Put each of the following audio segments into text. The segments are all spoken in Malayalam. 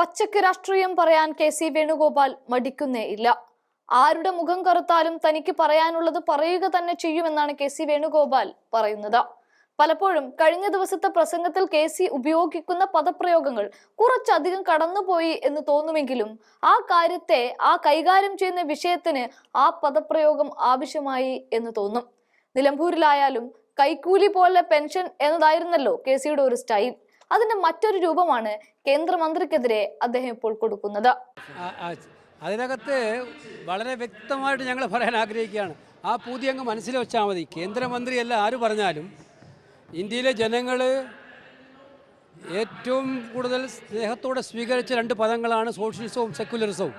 പച്ചക്ക് രാഷ്ട്രീയം പറയാൻ കെ സി വേണുഗോപാൽ മടിക്കുന്നേ ഇല്ല. ആരുടെ മുഖം കറുത്താലും തനിക്ക് പറയാനുള്ളത് പറയുക തന്നെ ചെയ്യുമെന്നാണ് കെ സി വേണുഗോപാൽ പറയുന്നത്. പലപ്പോഴും കഴിഞ്ഞ ദിവസത്തെ പ്രസംഗത്തിൽ കെ സി ഉപയോഗിക്കുന്ന പദപ്രയോഗങ്ങൾ കുറച്ചധികം കടന്നുപോയി എന്ന് തോന്നുമെങ്കിലും ആ കാര്യത്തെ ആ കൈകാര്യം ചെയ്യുന്ന വിഷയത്തിന് ആ പദപ്രയോഗം ആവശ്യമായി എന്ന് തോന്നും. നിലമ്പൂരിലായാലും കൈക്കൂലി പോലെ പെൻഷൻ എന്നതായിരുന്നല്ലോ കെ സിയുടെ ഒരു സ്റ്റൈൽ. അതിന്റെ മറ്റൊരു രൂപമാണ് കേന്ദ്രമന്ത്രിക്കെതിരെ അദ്ദേഹം ഇപ്പോൾ കൊടുക്കുന്നത്. അതിനകത്ത് വളരെ വ്യക്തമായിട്ട് ഞങ്ങൾ പറയാൻ ആഗ്രഹിക്കുകയാണ്. ആ പൂതി അങ്ങ് മനസ്സിൽ വെച്ചാൽ മതി. കേന്ദ്രമന്ത്രിയല്ല ആര് പറഞ്ഞാലും ഇന്ത്യയിലെ ജനങ്ങൾ ഏറ്റവും കൂടുതൽ സ്നേഹത്തോടെ സ്വീകരിച്ച രണ്ട് പദങ്ങളാണ് സോഷ്യലിസവും സെക്യുലറിസവും.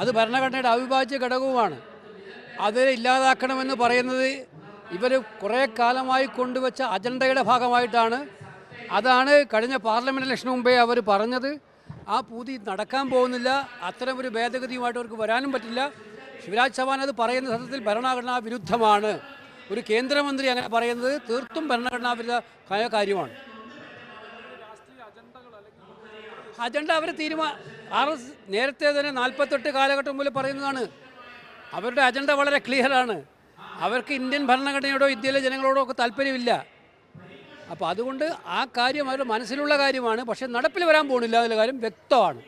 അത് ഭരണഘടനയുടെ അവിഭാജ്യ ഘടകവുമാണ്. അത് ഇല്ലാതാക്കണമെന്ന് പറയുന്നത് ഇവർ കുറേ കാലമായി കൊണ്ടുവച്ച അജണ്ടയുടെ ഭാഗമായിട്ടാണ് അതാണ് കഴിഞ്ഞ പാർലമെന്റ് ഇലക്ഷന് മുമ്പേ അവർ പറഞ്ഞത്. ആ പൂതി നടക്കാൻ പോകുന്നില്ല. അത്തരം ഒരു ഭേദഗതിയുമായിട്ട് അവർക്ക് വരാനും പറ്റില്ല. ശിവരാജ് ചൗഹാൻ അത് പറയുന്ന സത്യത്തിൽ ഭരണഘടനാ വിരുദ്ധമാണ്. ഒരു കേന്ദ്രമന്ത്രി അങ്ങനെ പറയുന്നത് തീർത്തും ഭരണഘടനാ വിരുദ്ധ കാര്യമാണ്. അജണ്ട അവർ തീരുമാ ആർ എസ് നേരത്തെ തന്നെ നാൽപ്പത്തെട്ട് കാലഘട്ടം മുതൽ പറയുന്നതാണ്. അവരുടെ അജണ്ട വളരെ ക്ലിയറാണ്. അവർക്ക് ഇന്ത്യൻ ഭരണഘടനയോടോ ഇന്ത്യയിലെ ജനങ്ങളോടോ ഒക്കെ താല്പര്യമില്ല. അപ്പോൾ അതുകൊണ്ട് ആ കാര്യം അവരുടെ മനസ്സിലുള്ള കാര്യമാണ്. പക്ഷേ നടപ്പിൽ വരാൻ പോകുന്നില്ല എന്നുള്ള കാര്യം വ്യക്തമാണ്.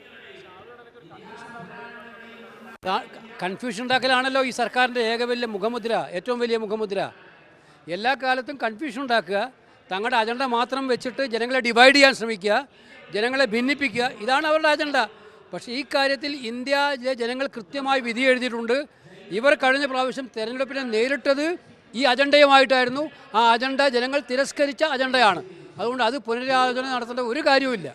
കൺഫ്യൂഷൻ ഉണ്ടാക്കലാണല്ലോ ഈ സർക്കാരിന്റെ ഏക വലിയ മുഖമുദ്ര ഏറ്റവും വലിയ മുഖമുദ്ര. എല്ലാ കാലത്തും കൺഫ്യൂഷൻ ഉണ്ടാക്കുക തങ്ങളുടെ അജണ്ട മാത്രം വെച്ചിട്ട് ജനങ്ങളെ ഡിവൈഡ് ചെയ്യാൻ ശ്രമിക്കുക ജനങ്ങളെ ഭിന്നിപ്പിക്കുക ഇതാണ് അവരുടെ അജണ്ട പക്ഷേ ഈ കാര്യത്തിൽ ഇന്ത്യയിലെ ജനങ്ങൾ കൃത്യമായി വിധി എഴുതിയിട്ടുണ്ട്. ഇവർ കഴിഞ്ഞ പ്രാവശ്യം തെരഞ്ഞെടുപ്പിനെ നേരിട്ടത് ഈ അജണ്ടയുമായിട്ടായിരുന്നു ആ അജണ്ട ജനങ്ങൾ തിരസ്കരിച്ച അജണ്ടയാണ്. അതുകൊണ്ട് അത് പുനരാലോചന നടത്തേണ്ട ഒരു കാര്യവുമില്ല.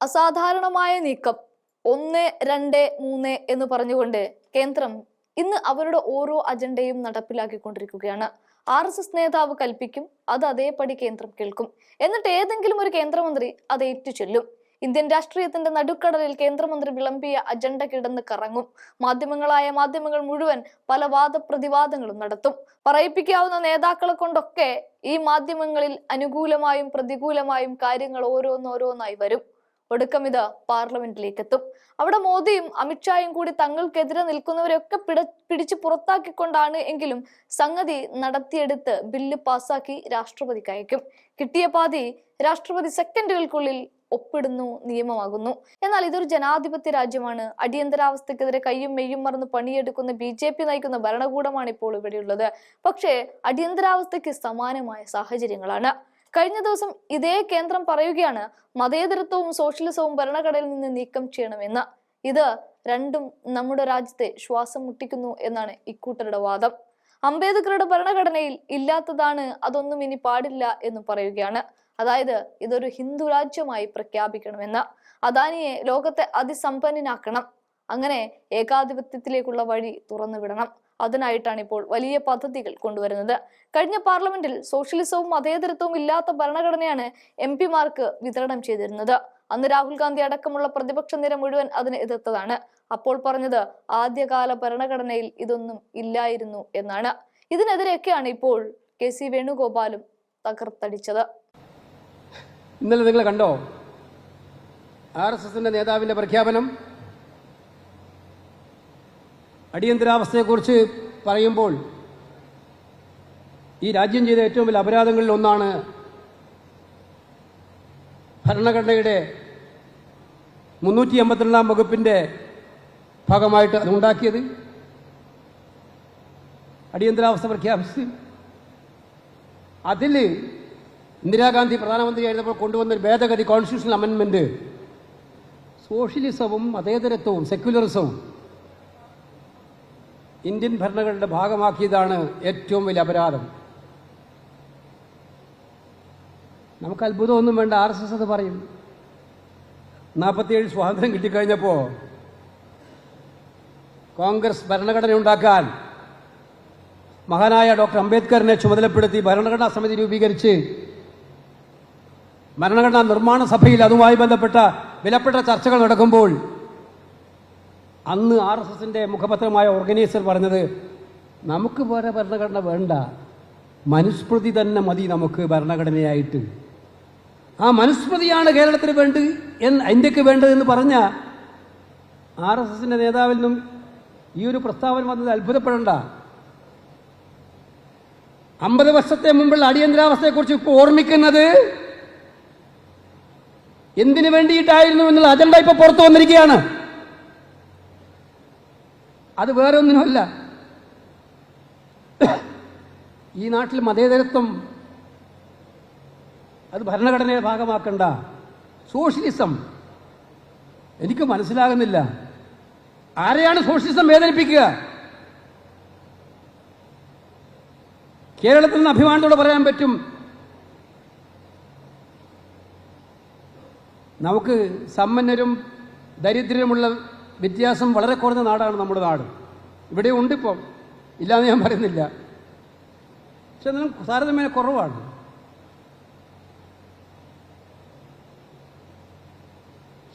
അസാധാരണമായ നീക്കം ഒന്ന് രണ്ട് മൂന്ന് എന്ന് പറഞ്ഞുകൊണ്ട് കേന്ദ്രം ഇന്ന് അവരുടെ ഓരോ അജണ്ടയും നടപ്പിലാക്കിക്കൊണ്ടിരിക്കുകയാണ്. ആർ എസ് എസ് നേതാവ് കൽപ്പിക്കും അത് അതേപടി കേന്ദ്രം കേൾക്കും. എന്നിട്ട് ഏതെങ്കിലും ഒരു കേന്ദ്രമന്ത്രി അത് ഏറ്റു ചൊല്ലും ഇന്ത്യൻ രാഷ്ട്രീയത്തിന്റെ നടുക്കടലിൽ കേന്ദ്രമന്ത്രി വിളമ്പിയ അജണ്ട കിടന്ന് കറങ്ങും. മാധ്യമങ്ങളായ മാധ്യമങ്ങൾ മുഴുവൻ പല വാദപ്രതിവാദങ്ങളും നടത്തും. പറയിപ്പിക്കാവുന്ന നേതാക്കളെ കൊണ്ടൊക്കെ ഈ മാധ്യമങ്ങളിൽ അനുകൂലമായും പ്രതികൂലമായും കാര്യങ്ങൾ ഓരോന്നോരോന്നായി വരും. ഒടുക്കം ഇത് പാർലമെന്റിലേക്ക് എത്തും അവിടെ മോദിയും അമിത്ഷായും കൂടി തങ്ങൾക്കെതിരെ നിൽക്കുന്നവരെയൊക്കെ പിട പിടിച്ച് പുറത്താക്കിക്കൊണ്ടാണ് എങ്കിലും സംഗതി നടത്തിയെടുത്ത് ബില്ല് പാസാക്കി രാഷ്ട്രപതിക്ക് അയക്കും. കിട്ടിയ പാതി രാഷ്ട്രപതി സെക്കൻഡുകൾക്കുള്ളിൽ ഒപ്പിടുന്നു നിയമമാകുന്നു. എന്നാൽ ഇതൊരു ജനാധിപത്യ രാജ്യമാണ്. അടിയന്തരാവസ്ഥക്കെതിരെ കയ്യും മെയ്യും മറന്ന് പണിയെടുക്കുന്ന ബി ജെ പി നയിക്കുന്ന ഭരണകൂടമാണ് ഇപ്പോൾ ഇവിടെയുള്ളത്. പക്ഷേ അടിയന്തരാവസ്ഥയ്ക്ക് സമാനമായ സാഹചര്യങ്ങളാണ്. കഴിഞ്ഞ ദിവസം ഇതേ കേന്ദ്രം പറയുകയാണ് മതേതരത്വവും സോഷ്യലിസവും ഭരണഘടനയിൽ നിന്ന് നീക്കം ചെയ്യണമെന്ന്. ഇത് രണ്ടും നമ്മുടെ രാജ്യത്തെ ശ്വാസം മുട്ടിക്കുന്നു എന്നാണ് ഇക്കൂട്ടരുടെ വാദം. അംബേദ്കറുടെ ഭരണഘടനയിൽ ഇല്ലാത്തതാണ് അതൊന്നും ഇനി പാടില്ല എന്ന് പറയുകയാണ്. അതായത് ഇതൊരു ഹിന്ദു രാജ്യമായി പ്രഖ്യാപിക്കണമെന്ന് അദാനിയെ ലോകത്തെ അതിസമ്പന്നനാക്കണം. അങ്ങനെ ഏകാധിപത്യത്തിലേക്കുള്ള വഴി തുറന്നു വിടണം അതിനായിട്ടാണ് ഇപ്പോൾ വലിയ പദ്ധതികൾ കൊണ്ടുവരുന്നത്. കഴിഞ്ഞ പാർലമെന്റിൽ സോഷ്യലിസവും മതേതരത്വവും ഇല്ലാത്ത ഭരണഘടനയാണ് എം പിമാർക്ക് വിതരണം ചെയ്തിരുന്നത്. അന്ന് രാഹുൽ ഗാന്ധി അടക്കമുള്ള പ്രതിപക്ഷ നിര മുഴുവൻ അതിനെ എതിർത്തതാണ്. അപ്പോൾ പറഞ്ഞത് ആദ്യകാല ഭരണഘടനയിൽ ഇതൊന്നും ഇല്ലായിരുന്നു എന്നാണ്. ഇതിനെതിരെയൊക്കെയാണ് ഇപ്പോൾ കെ സി വേണുഗോപാലും തകർത്തടിച്ചത്. ഇന്നലെ നിങ്ങൾ കണ്ടോ? ആർ എസ് എസിന്റെ നേതാവിന്റെ പ്രഖ്യാപനം. അടിയന്തരാവസ്ഥയെക്കുറിച്ച് പറയുമ്പോൾ ഈ രാജ്യം ചെയ്ത ഏറ്റവും വലിയ അപരാധങ്ങളിൽ ഒന്നാണ് ഭരണഘടനയുടെ മുന്നൂറ്റി എൺപത്തിരണ്ടാം വകുപ്പിന്റെ ഭാഗമായിട്ട് അതുണ്ടാക്കിയത്. അടിയന്തരാവസ്ഥ പ്രഖ്യാപിച്ച് അതിൽ ഇന്ദിരാഗാന്ധി പ്രധാനമന്ത്രിയായിരുന്നപ്പോൾ കൊണ്ടുവന്ന ഒരു ഭേദഗതി കോൺസ്റ്റിറ്റ്യൂഷണൽ അമെൻമെന്റ് സോഷ്യലിസവും മതേതരത്വവും സെക്യുലറിസവും ഇന്ത്യൻ ഭരണകളുടെ ഭാഗമാക്കിയതാണ് ഏറ്റവും വലിയ അപരാധം. നമുക്ക് അത്ഭുതമൊന്നും വേണ്ട ആർ എസ് എസ് അത് പറയും. നാൽപ്പത്തിയേഴ് സ്വാതന്ത്ര്യം കിട്ടിക്കഴിഞ്ഞപ്പോൾ കോൺഗ്രസ് ഭരണഘടന ഉണ്ടാക്കാൻ മഹാനായ ഡോക്ടർ അംബേദ്കറിനെ ചുമതലപ്പെടുത്തി ഭരണഘടനാ സമിതി രൂപീകരിച്ച് ഭരണഘടനാ നിർമ്മാണ സഭയിൽ അതുമായി ബന്ധപ്പെട്ട വിലപ്പെട്ട ചർച്ചകൾ നടക്കുമ്പോൾ അന്ന് ആർ എസ് എസിന്റെ മുഖപത്രമായ ഓർഗനൈസർ പറഞ്ഞത് നമുക്ക് വേറെ ഭരണഘടന വേണ്ട. മനുസ്മൃതി തന്നെ മതി നമുക്ക് ഭരണഘടനയായിട്ട്. ആ മനുസ്മൃതിയാണ് കേരളത്തിന് വേണ്ട എന്ന് ഇന്ത്യയ്ക്ക് വേണ്ടതെന്ന് പറഞ്ഞ ആർ എസ് എസിന്റെ നേതാവിൽ നിന്നും ഈ ഒരു പ്രസ്താവന വന്നത് അത്ഭുതപ്പെടേണ്ട. അമ്പത് വർഷത്തെ മുമ്പുള്ള അടിയന്തരാവസ്ഥയെക്കുറിച്ച് ഇപ്പോൾ ഓർമ്മിക്കുന്നത് എന്തിനു വേണ്ടിയിട്ടായിരുന്നു എന്നുള്ള അജണ്ട ഇപ്പൊ പുറത്തു വന്നിരിക്കുകയാണ്? അത് വേറെ ഒന്നിനുമല്ല. ഈ നാട്ടിൽ മതേതരത്വം അത് ഭരണഘടനയുടെ ഭാഗമാക്കണ്ട. സോഷ്യലിസം. എനിക്ക് മനസ്സിലാകുന്നില്ല. ആരെയാണ് സോഷ്യലിസം വേദനിപ്പിക്കുക? കേരളത്തിൽ നിന്ന് അഭിമാനത്തോടെ പറയാൻ പറ്റും. നമുക്ക് സമ്പന്നരും ദരിദ്രരുമുള്ള വ്യത്യാസം വളരെ കുറഞ്ഞ നാടാണ് നമ്മുടെ നാട്. ഇവിടെ ഉണ്ടിപ്പം ഇല്ലാന്ന് ഞാൻ പറയുന്നില്ല. പക്ഷെ എന്നാലും താരതമ്യേന കുറവാണ്.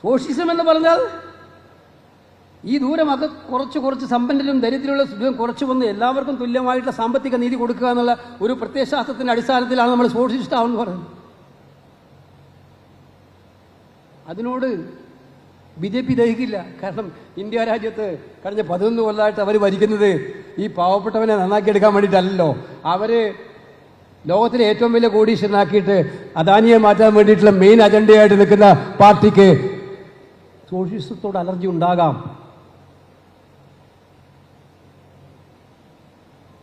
സോഷ്യലിസം എന്ന് പറഞ്ഞാൽ ഈ ദൂരമൊക്കെ കുറച്ച് കുറച്ച് സമ്പന്നരും ദരിദ്രമുള്ള ദൂരം കുറച്ച് വന്ന് എല്ലാവർക്കും തുല്യമായിട്ടുള്ള സാമ്പത്തിക നീതി കൊടുക്കുക എന്നുള്ള ഒരു പ്രത്യയശാസ്ത്രത്തിന്റെ അടിസ്ഥാനത്തിലാണ് നമ്മൾ സോഷ്യലിസ്റ്റ് ആവെന്ന് പറയുന്നത്. അതിനോട് ബി ജെ പി ദഹിക്കില്ല. കാരണം ഇന്ത്യ രാജ്യത്ത് കഴിഞ്ഞ പതിനൊന്ന് കൊല്ലമായിട്ട് അവർ ഭരിക്കുന്നത് ഈ പാവപ്പെട്ടവനെ നന്നാക്കിയെടുക്കാൻ വേണ്ടിയിട്ടല്ലോ അവർ ലോകത്തിലെ ഏറ്റവും വലിയ കോടീശ്വരനാക്കിയിട്ട് അദാനിയെ മാറ്റാൻ വേണ്ടിയിട്ടുള്ള മെയിൻ അജണ്ടയായിട്ട് നിൽക്കുന്ന പാർട്ടിക്ക് സോഷ്യലിസത്തോട് അലർജി ഉണ്ടാകാം.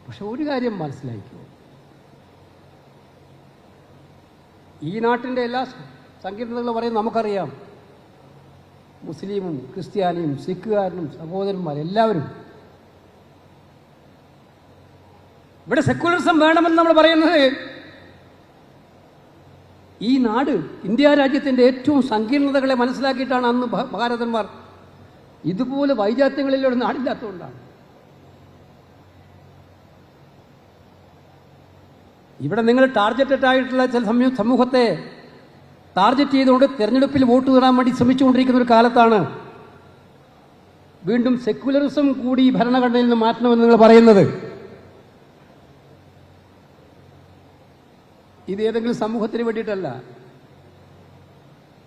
പക്ഷെ ഒരു കാര്യം മനസ്സിലാക്കൂ ഈ നാട്ടിന്റെ എല്ലാ സങ്കീർണതകളും പറയും നമുക്കറിയാം. മുസ്ലിമും ക്രിസ്ത്യാനിയും സിഖുകാരനും സഹോദരന്മാർ എല്ലാവരും. ഇവിടെ സെക്യുലറിസം വേണമെന്ന് നമ്മൾ പറയുന്നത് ഈ നാട് ഇന്ത്യ രാജ്യത്തിന്റെ ഏറ്റവും സങ്കീർണതകളെ മനസ്സിലാക്കിയിട്ടാണ് അന്ന് ഭാരതന്മാർ ഇതുപോലെ വൈജാത്യങ്ങളിലൂടെ നാടില്ലാത്തതുകൊണ്ടാണ്. ഇവിടെ നിങ്ങൾ ടാർഗറ്റഡ് ആയിട്ടുള്ള ചില സമൂഹത്തെ ടാർഗറ്റ് ചെയ്തുകൊണ്ട് തെരഞ്ഞെടുപ്പിൽ വോട്ട് നേടാൻ വേണ്ടി ശ്രമിച്ചുകൊണ്ടിരിക്കുന്ന ഒരു കാലത്താണ് വീണ്ടും സെക്യുലറിസം കൂടി ഭരണഘടനയിൽ നിന്ന് മാറ്റണമെന്ന് നിങ്ങൾ പറയുന്നത്. ഇത് ഏതെങ്കിലും സമൂഹത്തിന് വേണ്ടിയിട്ടല്ല.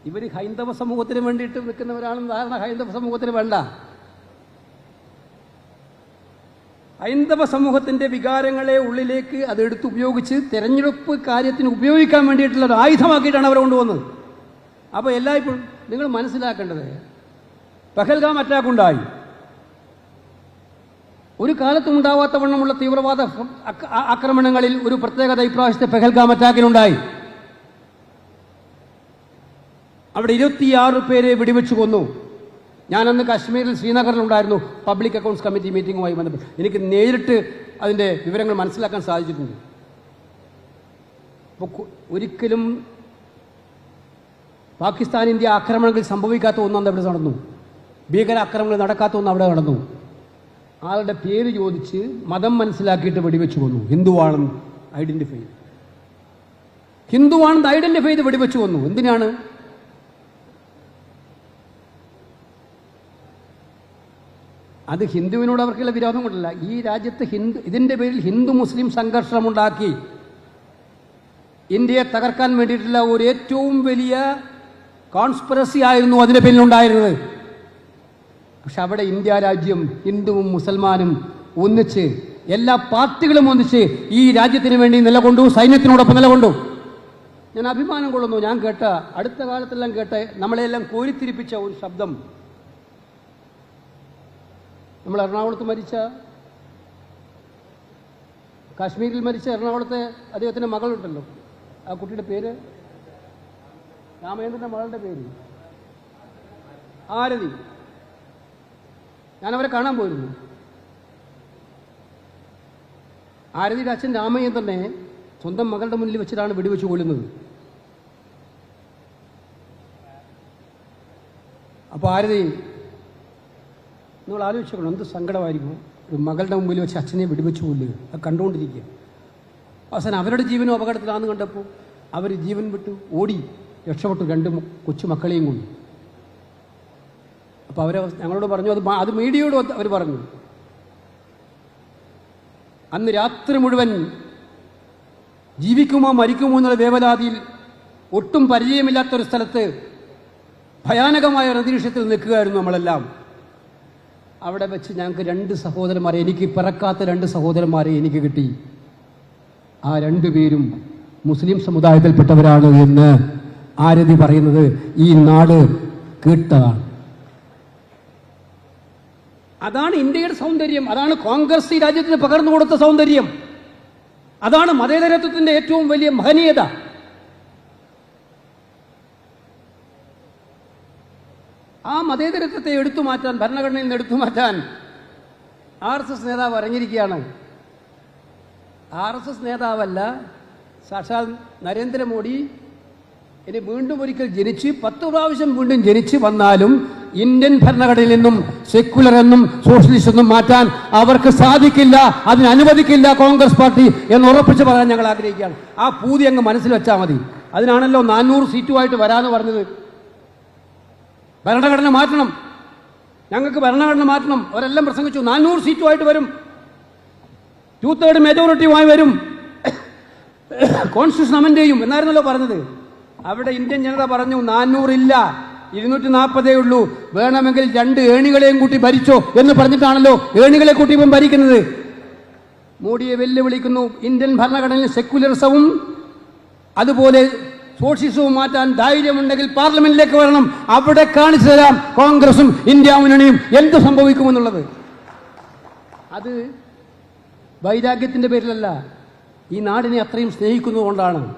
ഇവർ ഹൈന്ദവ സമൂഹത്തിന് വേണ്ടിയിട്ട് നിൽക്കുന്നവരാണെന്ന് ധാരണ ഹൈന്ദവ സമൂഹത്തിന് വേണ്ട. ഹൈന്ദവ സമൂഹത്തിന്റെ വികാരങ്ങളെ ഉള്ളിലേക്ക് അതെടുത്ത് ഉപയോഗിച്ച് തിരഞ്ഞെടുപ്പ് കാര്യത്തിന് ഉപയോഗിക്കാൻ വേണ്ടിയിട്ടുള്ള ഒരു ആയുധമാക്കിയിട്ടാണ് അവർ കൊണ്ടുവന്നത്. അപ്പോൾ എല്ലായ്പ്പോഴും നിങ്ങൾ മനസ്സിലാക്കേണ്ടത് പഹൽഗാം അറ്റാക്ക് ഉണ്ടായി. ഒരു കാലത്തും ഉണ്ടാവാത്ത വണ്ണമുള്ള തീവ്രവാദ ആക്രമണങ്ങളിൽ ഒരു പ്രത്യേകത ഇപ്രാവശ്യത്തെ പെഹൽഗാം അറ്റാക്കിനുണ്ടായി അവിടെ ഇരുപത്തിയാറ് പേരെ വെടിവെച്ച് കൊന്നു. ഞാനന്ന് കാശ്മീരിൽ ശ്രീനഗറിലുണ്ടായിരുന്നു പബ്ലിക് അക്കൗണ്ട്സ് കമ്മിറ്റി മീറ്റിംഗുമായി ബന്ധപ്പെട്ട്. എനിക്ക് നേരിട്ട് അതിന്റെ വിവരങ്ങൾ മനസ്സിലാക്കാൻ സാധിച്ചിട്ടുണ്ട്. ഒരിക്കലും പാകിസ്ഥാൻ ഇന്ത്യ ആക്രമണങ്ങൾ സംഭവിക്കാത്ത ഒന്നും അവിടെ നടന്നു. ഭീകരാക്രമണങ്ങൾ നടക്കാത്ത ഒന്നും അവിടെ നടന്നു. ആളുടെ പേര് ചോദിച്ച് മതം മനസ്സിലാക്കിയിട്ട് വെടിവെച്ചു കൊന്നു. ഹിന്ദുവാണെന്ന് ചെയ്തു. ഹിന്ദുവാണെന്ന് ഐഡന്റിഫൈ ചെയ്ത് വെടിവെച്ചു കൊന്നു. എന്തിനാണ്? അത് ഹിന്ദുവിനോട് അവർക്കുള്ള വിരോധം കൊണ്ടല്ല. ഈ രാജ്യത്ത് ഹിന്ദു ഇതിന്റെ പേരിൽ ഹിന്ദു മുസ്ലിം സംഘർഷമുണ്ടാക്കി. ഇന്ത്യയെ തകർക്കാൻ വേണ്ടിയിട്ടുള്ള ഒരു ഏറ്റവും വലിയ കോൺസ്പിറസി ആയിരുന്നു അതിന്റെ പിന്നിലുണ്ടായിരുന്നത് പക്ഷെ അവിടെ ഇന്ത്യ രാജ്യം ഹിന്ദുവും മുസൽമാനും ഒന്നിച്ച് എല്ലാ പാർട്ടികളും ഒന്നിച്ച് ഈ രാജ്യത്തിന് വേണ്ടി നിലകൊണ്ടു സൈന്യത്തിനോടൊപ്പം നിലകൊണ്ടു. ഞാൻ അഭിമാനം കൊള്ളുന്നു. ഞാൻ കേട്ട അടുത്ത കാലത്തെല്ലാം കേട്ട നമ്മളെല്ലാം കോരിത്തിരിപ്പിച്ച ഒരു ശബ്ദം. നമ്മൾ എറണാകുളത്ത് മരിച്ച കാശ്മീരിൽ മരിച്ച എറണാകുളത്തെ അദ്ദേഹത്തിന്റെ മകളുണ്ടല്ലോ. ആ കുട്ടിയുടെ പേര്? രാമചന്ദ്രന്റെ മകളുടെ പേര്? ആരതി. ഞാനവരെ കാണാൻ പോയിരുന്നു. ആരതിയുടെ അച്ഛൻ രാമചന്ദ്രനെ സ്വന്തം മകളുടെ മുന്നിൽ വെച്ചിട്ടാണ് വെടിവെച്ച് കൊല്ലുന്നത്. അപ്പോൾ ആരതി നിങ്ങൾ ആലോചിച്ചോക്കണം എന്ത് സങ്കടമായിരിക്കും? ഒരു മകളുടെ മുമ്പിൽ വെച്ച് അച്ഛനെ വിടുവെച്ച് കൊല്ലുക. അത് കണ്ടുകൊണ്ടിരിക്കുക. അവസാനം അവരുടെ ജീവനും അപകടത്തിലാണെന്ന് കണ്ടപ്പോൾ അവർ ജീവൻ വിട്ടു ഓടി രക്ഷപ്പെട്ടു രണ്ട് കൊച്ചുമക്കളെയും കൊച്ചു മക്കളെയും കൊണ്ട്. അപ്പോൾ അവർ ഞങ്ങളോട് പറഞ്ഞു അത് അത് മീഡിയയോട് അവർ പറഞ്ഞു. അന്ന് രാത്രി മുഴുവൻ ജീവിക്കുമോ മരിക്കുമോ എന്നുള്ള വേവലാതിയിൽ ഒട്ടും പരിചയമില്ലാത്തൊരു സ്ഥലത്ത് ഭയാനകമായ ഒരു അന്തരീക്ഷത്തിൽ നിൽക്കുകയായിരുന്നു നമ്മളെല്ലാം. അവിടെ വെച്ച് ഞങ്ങൾക്ക് രണ്ട് സഹോദരന്മാരെ എനിക്ക് പിറക്കാത്ത രണ്ട് സഹോദരന്മാരെ എനിക്ക് കിട്ടി. ആ രണ്ടു പേരും മുസ്ലിം സമുദായത്തിൽപ്പെട്ടവരാണ് എന്ന് ആരതി പറയുന്നത് ഈ നാട് കേട്ടതാണ്. അതാണ് ഇന്ത്യയുടെ സൗന്ദര്യം അതാണ് കോൺഗ്രസ് ഈ രാജ്യത്തിന് പകർന്നു കൊടുത്ത സൗന്ദര്യം. അതാണ് മതേതരത്വത്തിന്റെ ഏറ്റവും വലിയ മഹനീയത. ആ മതേതരത്വത്തെ എടുത്തു മാറ്റാൻ ഭരണഘടനയിൽ നിന്ന് എടുത്തു മാറ്റാൻ ആർ എസ് എസ് നേതാവ് ഇറങ്ങിയിരിക്കുകയാണ് ആർ എസ് എസ് നേതാവല്ല സാക്ഷാൽ നരേന്ദ്രമോദി ഇനി വീണ്ടും ഒരിക്കൽ ജനിച്ച് പത്ത് പ്രാവശ്യം വീണ്ടും ജനിച്ച് വന്നാലും ഇന്ത്യൻ ഭരണഘടനയിൽ നിന്നും സെക്യുലർ എന്നും സോഷ്യലിസ്റ്റ് എന്നും മാറ്റാൻ അവർക്ക് സാധിക്കില്ല അതിന് അനുവദിക്കില്ല കോൺഗ്രസ് പാർട്ടി എന്ന് ഉറപ്പിച്ച് പറയാൻ ഞങ്ങൾ ആഗ്രഹിക്കുകയാണ്. ആ പൂതി അങ്ങ് മനസ്സിൽ വെച്ചാൽ മതി. അതിനാണല്ലോ നാനൂറ് സീറ്റുമായിട്ട് വരാമെന്ന് പറഞ്ഞത്. ഭരണഘടന മാറ്റണം. ഞങ്ങൾക്ക് ഭരണഘടന മാറ്റണം. അവരെല്ലാം പ്രസംഗിച്ചു. നാനൂറ് സീറ്റുമായിട്ട് വരും. ടു തേർഡ് മെജോറിറ്റിയുമായി വരും. കോൺസ്റ്റിറ്റ്യൂഷൻ അമെൻഡ് ചെയ്യും. എന്നായിരുന്നല്ലോ പറഞ്ഞത്. അവിടെ ഇന്ത്യൻ ജനത പറഞ്ഞു നാനൂറില്ല. ഇരുന്നൂറ്റി നാൽപ്പതേ ഉള്ളൂ. വേണമെങ്കിൽ രണ്ട് ഏണികളെയും കൂട്ടി ഭരിച്ചോ എന്ന് പറഞ്ഞിട്ടാണല്ലോ ഏണികളെ കൂട്ടി ഇപ്പം ഭരിക്കുന്നത്. മോഡിയെ വെല്ലുവിളിക്കുന്നു. ഇന്ത്യൻ ഭരണഘടനയിൽ സെക്യുലറിസവും അതുപോലെ സോഷ്യലിസവും മാറ്റാൻ ധൈര്യമുണ്ടെങ്കിൽ പാർലമെന്റിലേക്ക് വരണം. അവിടെ കാണിച്ചു തരാം കോൺഗ്രസും ഇന്ത്യ മുന്നണിയും എന്ത് സംഭവിക്കുമെന്നുള്ളത്. അത് വൈരാഗ്യത്തിന്റെ പേരിലല്ല. ഈ നാടിനെ അത്രയും സ്നേഹിക്കുന്നതുകൊണ്ടാണ്.